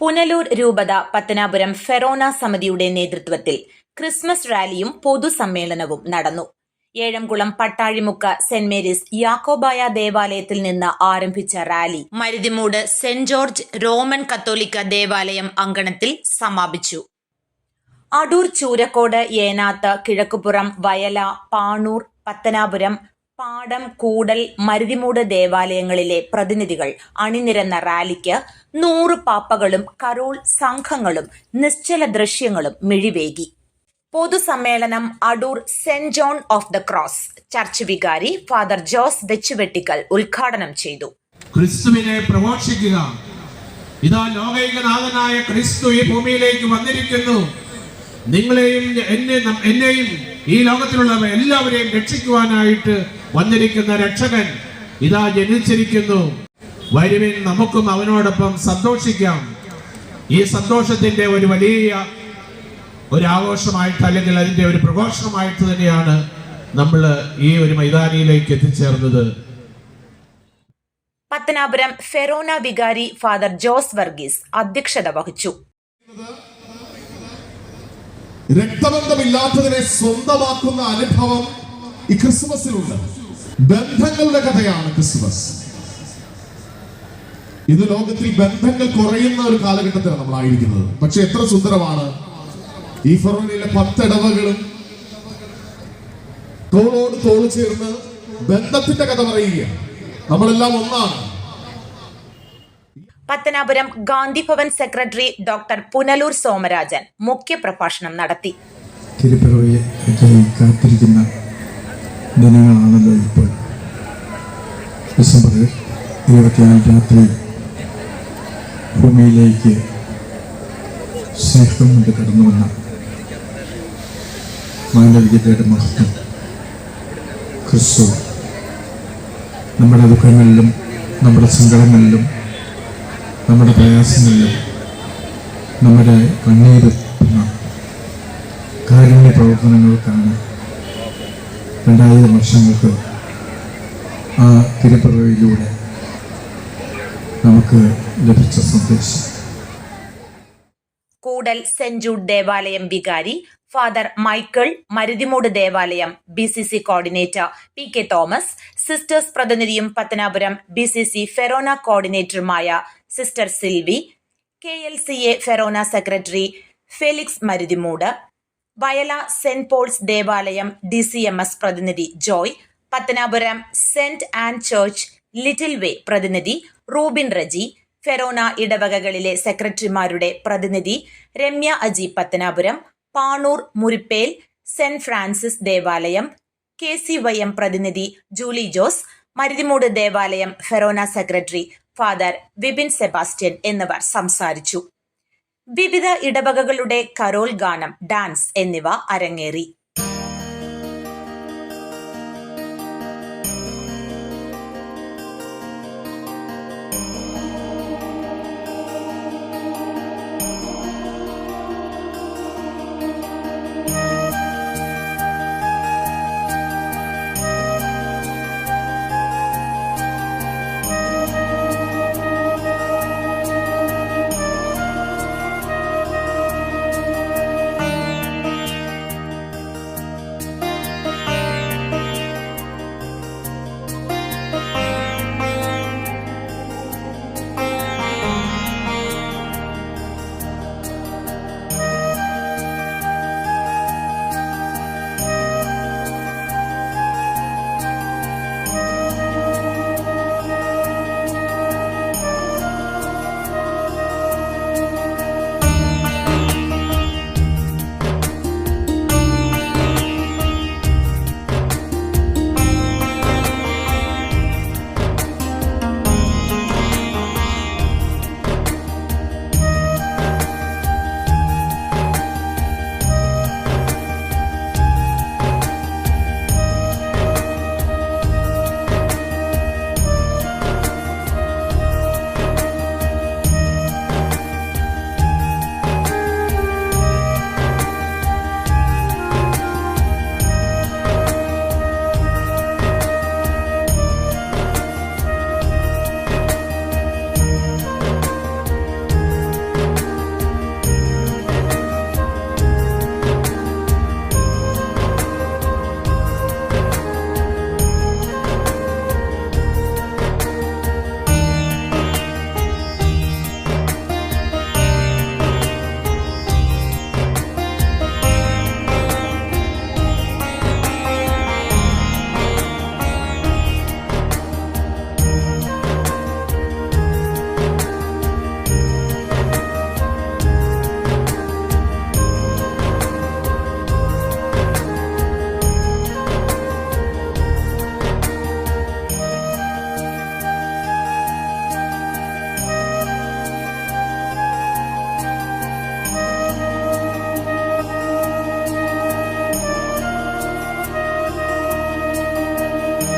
പുനലൂർ രൂപത പത്തനാപുരം ഫെറോന സമിതിയുടെ നേതൃത്വത്തിൽ ക്രിസ്മസ് റാലിയും പൊതുസമ്മേളനവും നടന്നു. ഏഴംകുളം പട്ടാഴിമുക്ക് സെന്റ് മേരീസ് യാക്കോബായ ദേവാലയത്തിൽ നിന്ന് ആരംഭിച്ച rally Maruthimoodu saint George Roman കത്തോലിക്ക ദേവാലയം അങ്കണത്തിൽ സമാപിച്ചു. അടൂർ ചൂരക്കോട് ഏനാത്ത് കിഴക്കുപുറം വയല പാണൂർ പത്തനാപുരം പാടം കൂടൽ മരുതിമൂട് ദേവാലയങ്ങളിലെ പ്രതിനിധികൾ അണിനിരന്ന റാലിക്ക് നൂറ് പാപ്പകളും കരോൾ സംഘങ്ങളും നിശ്ചല ദൃശ്യങ്ങളും മിഴിവേകി. പൊതുസമ്മേളനം Adoor saint John of the cross. Church വികാരി ഫാദർ ജോസ് വെച്ചുവെട്ടിക്കൽ ഉദ്ഘാടനം ചെയ്തു. ക്രിസ്തുവിനെ പ്രഘോഷിക്കുക. ഇതാ ലോകൈകനാഥനായ ക്രിസ്തു ഈ ഭൂമിയിലേക്ക് വന്നിരിക്കുന്നു. നിങ്ങളെയും എന്നെ എന്നെയും ഈ ലോകത്തിലുള്ള എല്ലാവരെയും രക്ഷിക്കുവാനായിട്ട് വന്നിരിക്കുന്ന രക്ഷകൻ ഇതാ ജനിച്ചിരിക്കുന്നു. വരുവിൻ നമുക്കും അവനോടൊപ്പം സന്തോഷിക്കാം. ഈ സന്തോഷത്തിന്റെ ഒരു വലിയ ഒരു ആഘോഷമായിട്ട് അല്ലെങ്കിൽ അതിന്റെ ഒരു പ്രഘോഷമായിട്ട് തന്നെയാണ് നമ്മൾ ഈ ഒരു മൈതാനിയിലേക്ക് എത്തിച്ചേർന്നത്. പത്തനാപുരം ഫെറോന വികാരി ഫാദർ ജോസ് വർഗീസ് അധ്യക്ഷത വഹിച്ചു. രക്തബന്ധമില്ലാത്തതിനെ സ്വന്തമാക്കുന്ന അനുഭവം ഈ ക്രിസ്മസിലുണ്ട്. ബന്ധങ്ങളുടെ കഥയാണ് ക്രിസ്മസ്. ഇത് ലോകത്തിൽ ബന്ധങ്ങൾ കുറയുന്ന ഒരു കാലഘട്ടത്തിലാണ് നമ്മൾ ആയിരിക്കുന്നത് പക്ഷെ എത്ര സുന്ദരമാണ്. ഈ ഫറോനിലെ പത്തിടവകളും തോളോട് തോൾ ചേർന്ന് ബന്ധത്തിന്റെ കഥ പറയുകയാണ്. നമ്മളെല്ലാം ഒന്നാണ്. പത്തനാപുരം ഗാന്ധിഭവൻ സെക്രട്ടറി ഡോക്ടർ പുനലൂർ സോമരാജൻ മുഖ്യപ്രഭാഷണം നടത്തി. തിരുപ്പിറവയെ കാത്തിരിക്കുന്ന ദിനങ്ങളാണല്ലോ ഇപ്പോൾ. ഡിസംബർ ഇരുപത്തിനാല് രാത്രി ഭൂമിയിലേക്ക് സ്നേഹം കൊണ്ട് കടന്നു വന്ന മാനവികതയുടെ മഹത്വം ക്രിസ്തു. നമ്മുടെ ദുഃഖങ്ങളിലും നമ്മുടെ സങ്കടങ്ങളിലും നമ്മുടെ പ്രയാസങ്ങളിലും നമ്മുടെ കണ്ണീരെത്തുന്ന കാരുണ്യ പ്രവർത്തനങ്ങൾക്കാണ് രണ്ടായിരം വർഷങ്ങൾക്ക് ആ തിരുപ്പിറവിയിലൂടെ നമുക്ക് ലഭിച്ച സന്ദേശം. കൂടൽ സെന്റ് ജൂഡ് ദേവാലയം വികാരി ഫാദർ മൈക്കിൾ മരുതിമൂട് ദേവാലയം B C C coordinator P K Thomas sisters പ്രതിനിധിയും Pathanapuram B C C ഫെറോന കോർഡിനേറ്ററുമായ sister Silvy K L C A Forane secretary Felix Maruthimoodu Vayala saint Paul's ദേവാലയം ഡി സി എം എസ് പ്രതിനിധി Joy Pathanapuram saint and church little way പ്രതിനിധി Rubin Reji ഫെറോന ഇടവകകളിലെ സെക്രട്ടറിമാരുടെ പ്രതിനിധി Ramya Aji Pathanapuram Panoor Murippel saint Francis ദേവാലയം K C Y M പ്രതിനിധി ജൂലി ജോസ് മരുതിമൂട് ദേവാലയം Forane secretary father Vipin Sebastian എന്നിവർ സംസാരിച്ചു. വിവിധ ഇടവകകളുടെ കരോൾ ഗാനം ഡാൻസ് എന്നിവ അരങ്ങേറി.